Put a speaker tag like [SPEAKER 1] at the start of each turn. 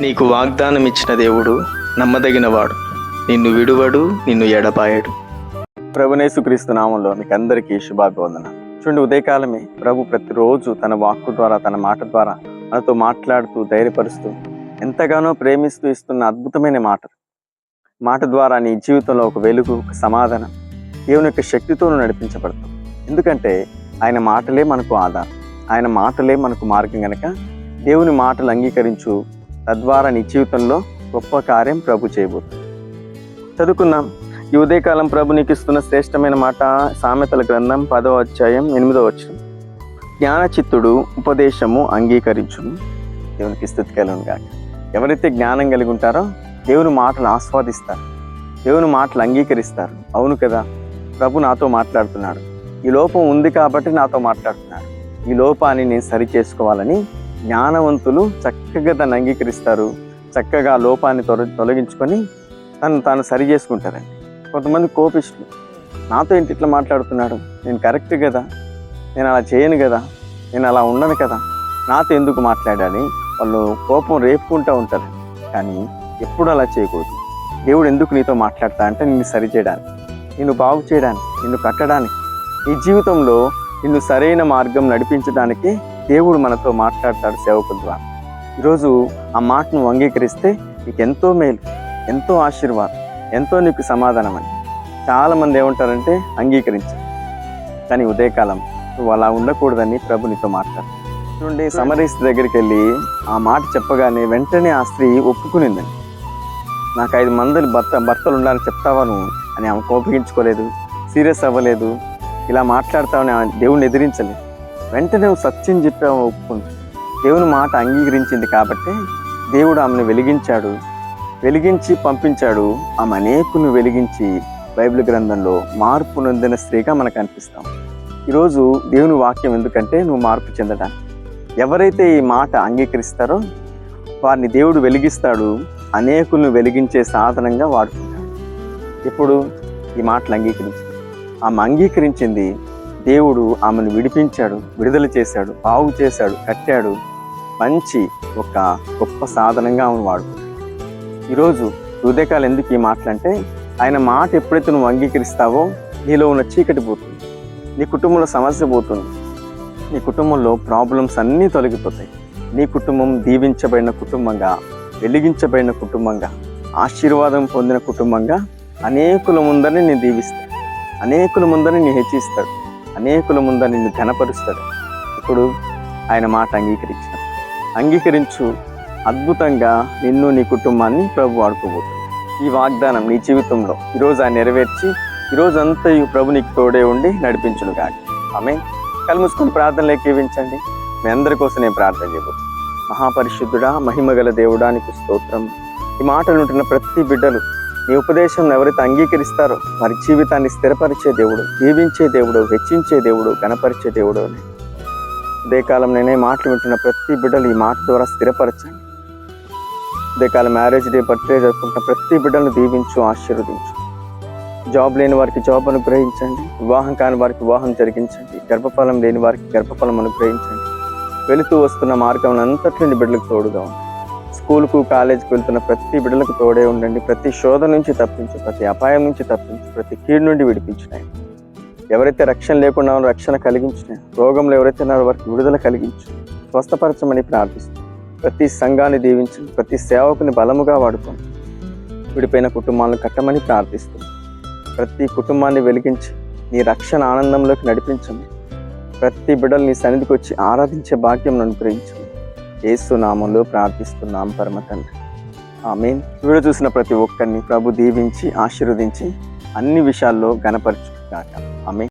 [SPEAKER 1] నీకు వాగ్దానం ఇచ్చిన దేవుడు నమ్మదగినవాడు. నిన్ను విడువడు నిన్ను ఎడపాయడు ప్రభునేసుక్రీస్తు నామంలో మీకు అందరికీ శుభాభివందన చూడండి ఉదయకాలమే ప్రభు ప్రతిరోజు తన వాక్కు ద్వారా తన మాట ద్వారా మనతో మాట్లాడుతూ ధైర్యపరుస్తూ ఎంతగానో ప్రేమిస్తూ ఇస్తున్న అద్భుతమైన మాట. మాట ద్వారా నీ జీవితంలో ఒక వెలుగు ఒక సమాధానం దేవుని యొక్క శక్తితోనూ నడిపించబడతాం ఎందుకంటే ఆయన మాటలే మనకు ఆధారం. ఆయన మాటలే మనకు మార్గం కనుక దేవుని మాటలు అంగీకరించు తద్వారా నీ జీవితంలో గొప్ప కార్యం ప్రభు చేయబోతుంది చదువుకుందాం. ఈ ఉదయకాలం ప్రభు నీకు ఇస్తున్న శ్రేష్టమైన మాట సామెతల గ్రంథం పదవ అధ్యాయం ఎనిమిదవ వచ్చిన జ్ఞాన చిత్తుడు ఉపదేశము అంగీకరించును. దేవునికి స్థుతి కలుగును గాక. ఎవరైతే జ్ఞానం కలిగి ఉంటారో దేవుని మాటలు ఆస్వాదిస్తారు. దేవుని మాటలు అంగీకరిస్తారు. అవును కదా? ప్రభు నాతో మాట్లాడుతున్నాడు. ఈ లోపం ఉంది కాబట్టి నాతో మాట్లాడుతున్నాడు. ఈ లోపాన్ని నేను సరి చేసుకోవాలని జ్ఞానవంతులు చక్కగా దాన్ని అంగీకరిస్తారు. చక్కగా ఆ లోపాన్ని తొల తొలగించుకొని తను తాను సరి చేసుకుంటారండి. కొంతమంది కోపిష్టులు. నాతో ఏంటి ఇట్లా మాట్లాడుతున్నాడు? నేను కరెక్ట్ కదా? నేను అలా చేయను కదా? నేను అలా ఉండను కదా? నాతో ఎందుకు మాట్లాడాలి? వాళ్ళు కోపం రేపుకుంటూ ఉంటారు. కానీ ఎప్పుడు అలా చేయకూడదు. దేవుడు ఎందుకు నీతో మాట్లాడతా అంటే నిన్ను సరి చేయడానికి. నిన్ను బాగు చేయడానికి నిన్ను కట్టడానికి. ఈ జీవితంలో నిన్ను సరైన మార్గం నడిపించడానికి దేవుడు మనతో మాట్లాడతాడు సేవకుల ద్వారా. ఈరోజు ఆ మాటను అంగీకరిస్తే నీకు ఎంతో మేలు ఎంతో ఆశీర్వాదం ఎంతో నీకు సమాధానం అని. చాలామంది ఏమంటారంటే అంగీకరించారు. కానీ ఉదయకాలం నువ్వు అలా ఉండకూడదని ప్రభు నీతో మాట్లాడు. చూడండి సమరీస్ దగ్గరికి వెళ్ళి ఆ మాట చెప్పగానే వెంటనే ఆ స్త్రీ ఒప్పుకునిందండి నాకు ఐదు మందిని భర్త భర్తలు ఉండాలని చెప్తావా నువ్వు? అని ఆమె కోపగించుకోలేదు సీరియస్ అవ్వలేదు. ఇలా మాట్లాడతావని ఆమె దేవుణ్ణి ఎదిరించలేదు. వెంటనే సత్యం చెప్పావు ఒప్పుకుంది దేవుని మాట అంగీకరించింది కాబట్టి దేవుడు ఆమెను వెలిగించాడు. వెలిగించి పంపించాడు. ఆమె అనేకును వెలిగించి బైబిల్ గ్రంథంలో మార్పు నొందిన స్త్రీగా మనకు అనిపిస్తాం. ఈరోజు దేవుని వాక్యం ఎందుకంటే నువ్వు మార్పు చెందడానికి ఎవరైతే ఈ మాట అంగీకరిస్తారో వారిని దేవుడు వెలిగిస్తాడు. అనేకులను వెలిగించే సాధనంగా వాడుకుంటాడు. ఇప్పుడు ఈ మాటలు అంగీకరించింది. ఆమె అంగీకరించింది దేవుడు ఆమెను విడిపించాడు విడుదల చేశాడు బాగు చేశాడు కట్టాడు. మంచి ఒక గొప్ప సాధనంగా ఆమెను వాడుకున్నాడు ఈరోజు హృదయకాలు ఎందుకు ఈ మాటలంటే ఆయన మాట ఎప్పుడైతే నువ్వు అంగీకరిస్తావో నీలో ఉన్న చీకటి పోతుంది. నీ కుటుంబంలో సమస్య పోతుంది. నీ కుటుంబంలో ప్రాబ్లమ్స్ అన్నీ తొలగిపోతాయి. నీ కుటుంబం దీవించబడిన కుటుంబంగా వెలిగించబడిన కుటుంబంగా ఆశీర్వాదం పొందిన కుటుంబంగా అనేకుల ముందరని నేను దీవిస్తాను అనేకుల ముందరని నేను హెచ్చిస్తాడు అనేకుల ముంద నిన్ను ఘనపరుస్తాడు. ఇప్పుడు ఆయన మాట అంగీకరించిన అంగీకరించు. అద్భుతంగా నిన్ను నీ కుటుంబాన్ని ప్రభు ఆడుకోబోతుంది ఈ వాగ్దానం నీ జీవితంలో ఈరోజు ఆయన నెరవేర్చి ఈరోజు అంతా ఈ ప్రభు నీకు తోడే ఉండి నడిపించును కానీ ఆమె కలుముసుకుని మూసుకొని ప్రార్థనలు ఎక్కివించండి. మీ అందరి కోసం నేను ప్రార్థన చేయబో మహాపరిశుద్ధుడా మహిమగల దేవుడానికి స్తోత్రం. ఈ మాటలు ఉంటున్న ప్రతి బిడ్డలు నీ ఉపదేశం ఎవరైతే అంగీకరిస్తారో వారి జీవితాన్ని స్థిరపరిచే దేవుడు దీవించే దేవుడు హెచ్చించే దేవుడు గణపరిచే దేవుడు అని. ఉదయకాలం నేనే మాటలు వింటున్న ప్రతి బిడ్డలు ఈ మాట ద్వారా స్థిరపరచండి. ఉదయకాలం మ్యారేజ్ డే బర్త్డే జరుపుకుంటున్న ప్రతి బిడ్డలను దీవించు ఆశీర్వదించు. జాబ్ లేని వారికి జాబ్ అనుగ్రహించండి. వివాహం కాని వారికి వివాహం జరిగించండి. గర్భఫలం లేని వారికి గర్భఫలం అనుగ్రహించండి. వెళుతూ వస్తున్న మార్గం అంతటి బిడ్డలకు తోడుగా ఉంది స్కూల్కు కాలేజీకి వెళ్తున్న ప్రతి బిడ్డలకు తోడే ఉండండి. ప్రతి శోధ నుంచి తప్పించు ప్రతి అపాయం నుంచి తప్పించు ప్రతి కీడు నుండి విడిపించినాయి. ఎవరైతే రక్షణ లేకుండా ఉన్నారో రక్షణ కలిగించినాయి. రోగంలో ఎవరైతే ఉన్నారో వారికి విడుదల కలిగించు. స్వస్థపరచమని ప్రార్థిస్తాం ప్రతి సంఘాన్ని దీవించు ప్రతి సేవకుని బలముగా వాడుకోండి. విడిపోయిన కుటుంబాలను కట్టమని ప్రార్థిస్తాం ప్రతి కుటుంబాన్ని వెలిగించి నీ రక్షణ ఆనందంలోకి నడిపించండి. ప్రతి బిడ్డలు నీ సన్నిధికి వచ్చి ఆరాధించే భాగ్యం అనుగ్రహించు ఏసు నామంలో ప్రార్థిస్తున్నాం పరమ తండ్రి ఆమె వీడియో చూసిన ప్రతి ఒక్కరిని ప్రభు దీవించి ఆశీర్వదించి అన్ని విషయాల్లో గణపరచు ఆమె